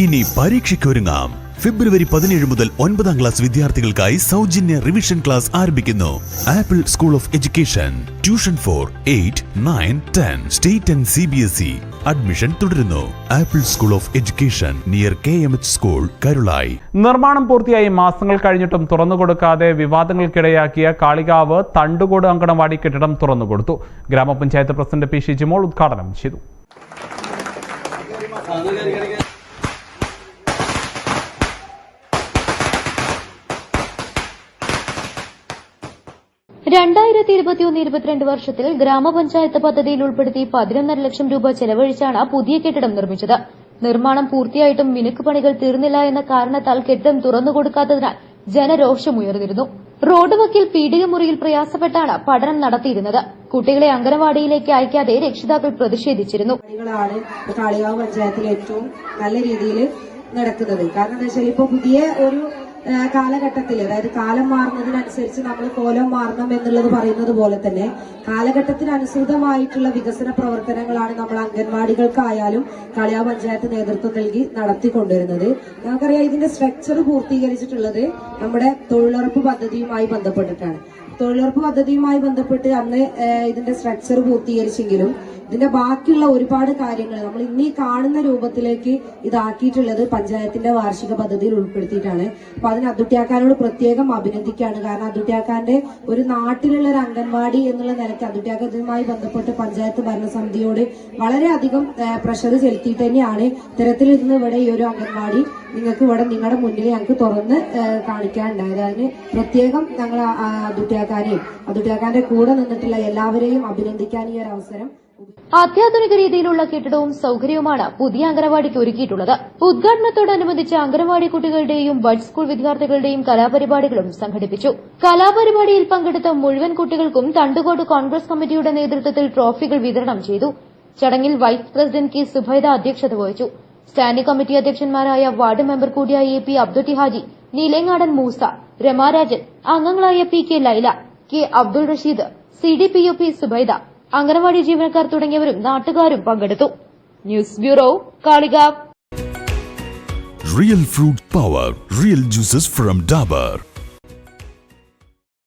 ഇനി പരീക്ഷയ്ക്കൊരുങ്ങാം. ഫെബ്രുവരി പതിനേഴ് മുതൽ ഒൻപതാം ക്ലാസ് വിദ്യാർത്ഥികൾക്കായി സൗജന്യ റിവിഷൻ ക്ലാസ് ആരംഭിക്കുന്നു. Apple school of education tuition for eight nine ten state and C B S E admission തുടരുന്നു. Apple school of education near K M H school Karulai നിർമ്മാണം പൂർത്തിയായി മാസങ്ങൾ കഴിഞ്ഞിട്ടും തുറന്നുകൊടുക്കാതെ വിവാദങ്ങൾക്കിടയാക്കിയ കാളികാവ് തണ്ടുകോട് അങ്കണവാടി കെട്ടിടം തുറന്നുകൊടുത്തു. ഗ്രാമപഞ്ചായത്ത് പ്രസിഡന്റ് പി ഷിജിമോൾ ഉദ്ഘാടനം ചെയ്തു. രണ്ടായിരത്തി ഇരുപത്തിയൊന്ന് ഇരുപത്തിരണ്ട് വർഷത്തിൽ ഗ്രാമപഞ്ചായത്ത് പദ്ധതിയിൽ ഉൾപ്പെടുത്തി പതിനൊന്നര ലക്ഷം രൂപ ചെലവഴിച്ചാണ് പുതിയ കെട്ടിടം നിർമ്മിച്ചത്. നിർമ്മാണം പൂർത്തിയായിട്ടും മിനുക്ക് പണികൾ തീർന്നില്ല എന്ന കാരണത്താൽ കെട്ടിടം തുറന്നുകൊടുക്കാത്തതിനാൽ ജനരോഷമുയർന്നിരുന്നു. റോഡ് വക്കിൽ പീഡിക മുറിയിൽ പ്രയാസപ്പെട്ടാണ് പഠനം നടത്തിയിരുന്നത്. കുട്ടികളെ അംഗനവാടിയിലേക്ക് അയക്കാതെ രക്ഷിതാക്കൾ പ്രതിഷേധിച്ചിരുന്നു. കാളികാവ് പഞ്ചായത്തിൽ ഏറ്റവും നല്ല രീതിയിൽ നടക്കുന്നത്. കാരണം എന്താ വെച്ചാൽ ഇപ്പൊ പുതിയ ഒരു കാലഘട്ടത്തിൽ അതായത് കാലം മാറുന്നതിനനുസരിച്ച് നമ്മൾ കോലം മാറണം എന്നുള്ളത് പറയുന്നത് പോലെ തന്നെ കാലഘട്ടത്തിനനുസൃതമായിട്ടുള്ള വികസന പ്രവർത്തനങ്ങളാണ് നമ്മൾ അംഗൻവാടികൾക്കായാലും കളിയാ പഞ്ചായത്ത് നേതൃത്വം നൽകി നടത്തിക്കൊണ്ടുവരുന്നത് നമുക്കറിയാം ഇതിന്റെ സ്ട്രക്ചർ പൂർത്തീകരിച്ചിട്ടുള്ളത് നമ്മുടെ തൊഴിലുറപ്പ് പദ്ധതിയുമായി ബന്ധപ്പെട്ടിട്ടാണ്. തൊഴിലുറപ്പ് പദ്ധതിയുമായി ബന്ധപ്പെട്ട് അന്ന് ഇതിന്റെ സ്ട്രക്ചർ പൂർത്തീകരിച്ചെങ്കിലും ഇതിന്റെ ബാക്കിയുള്ള ഒരുപാട് കാര്യങ്ങൾ നമ്മൾ ഇന്നീ കാണുന്ന രൂപത്തിലേക്ക് ഇതാക്കിയിട്ടുള്ളത് പഞ്ചായത്തിന്റെ വാർഷിക പദ്ധതിയിൽ ഉൾപ്പെടുത്തിയിട്ടാണ്. അപ്പൊ അതിന് അദ്ദുട്ട്യാക്കാനോട് പ്രത്യേകം അഭിനന്ദിക്കുകയാണ്. കാരണം അദ്ദുട്ട്യാക്കാന്റെ ഒരു നാട്ടിലുള്ള ഒരു അംഗൻവാടി എന്നുള്ള നിലയ്ക്ക് അദ്ദുട്ട്യാക്ക ഇതുമായി ബന്ധപ്പെട്ട് പഞ്ചായത്ത് ഭരണസമിതിയോട് വളരെയധികം പ്രഷർ ചെലുത്തിയിട്ട് തന്നെയാണ് ഇത്തരത്തിൽ ഇന്ന് ഇവിടെ ഈ ഒരു അംഗൻവാടി നിങ്ങൾക്ക് ഇവിടെ നിങ്ങളുടെ മുന്നിൽ ഞങ്ങൾക്ക് തുറന്ന് കാണിക്കാനുണ്ടായത്. അതിന് പ്രത്യേകം ഞങ്ങൾ അദ്ദുട്ട്യാക്കാനെയും അദ്ദുട്ട്യാക്കാന്റെ കൂടെ നിന്നിട്ടുള്ള എല്ലാവരെയും അഭിനന്ദിക്കാൻ ഈ ഒരു അവസരം അത്യാധുനിക രീതിയിലുള്ള കെട്ടിടവും സൌകര്യവുമാണ് പുതിയ അംഗനവാടിക്ക് ഒരുക്കിയിട്ടുള്ളത്. ഉദ്ഘാടനത്തോടനുബന്ധിച്ച് അംഗനവാടി കുട്ടികളുടെയും ബഡ് സ്കൂൾ വിദ്യാർത്ഥികളുടെയും കലാപരിപാടികളും സംഘടിപ്പിച്ചു. കലാപരിപാടിയിൽ പങ്കെടുത്ത മുഴുവൻ കുട്ടികൾക്കും തണ്ടുകോട് കോൺഗ്രസ് കമ്മിറ്റിയുടെ നേതൃത്വത്തിൽ ട്രോഫികൾ വിതരണം ചെയ്തു. ചടങ്ങിൽ വൈസ് പ്രസിഡന്റ് കെ സുബൈദ അധ്യക്ഷത വഹിച്ചു. സ്റ്റാൻഡിംഗ് കമ്മിറ്റി അധ്യക്ഷന്മാരായ വാർഡ് മെമ്പർ കൂടിയായ എ പി അബ്ദുട്ടി ഹാജി നീലേങ്ങാടൻ മൂസ രമാരാജൻ അംഗങ്ങളായ P K Laila K Abdul Rasheed C D P O P Subaida anganwadi ജീവനക്കാർ തുടങ്ങിയവരും നാട്ടുകാരും പങ്കെടുത്തു. News bureau Kalikavu. Real fruit power real juices from Dabur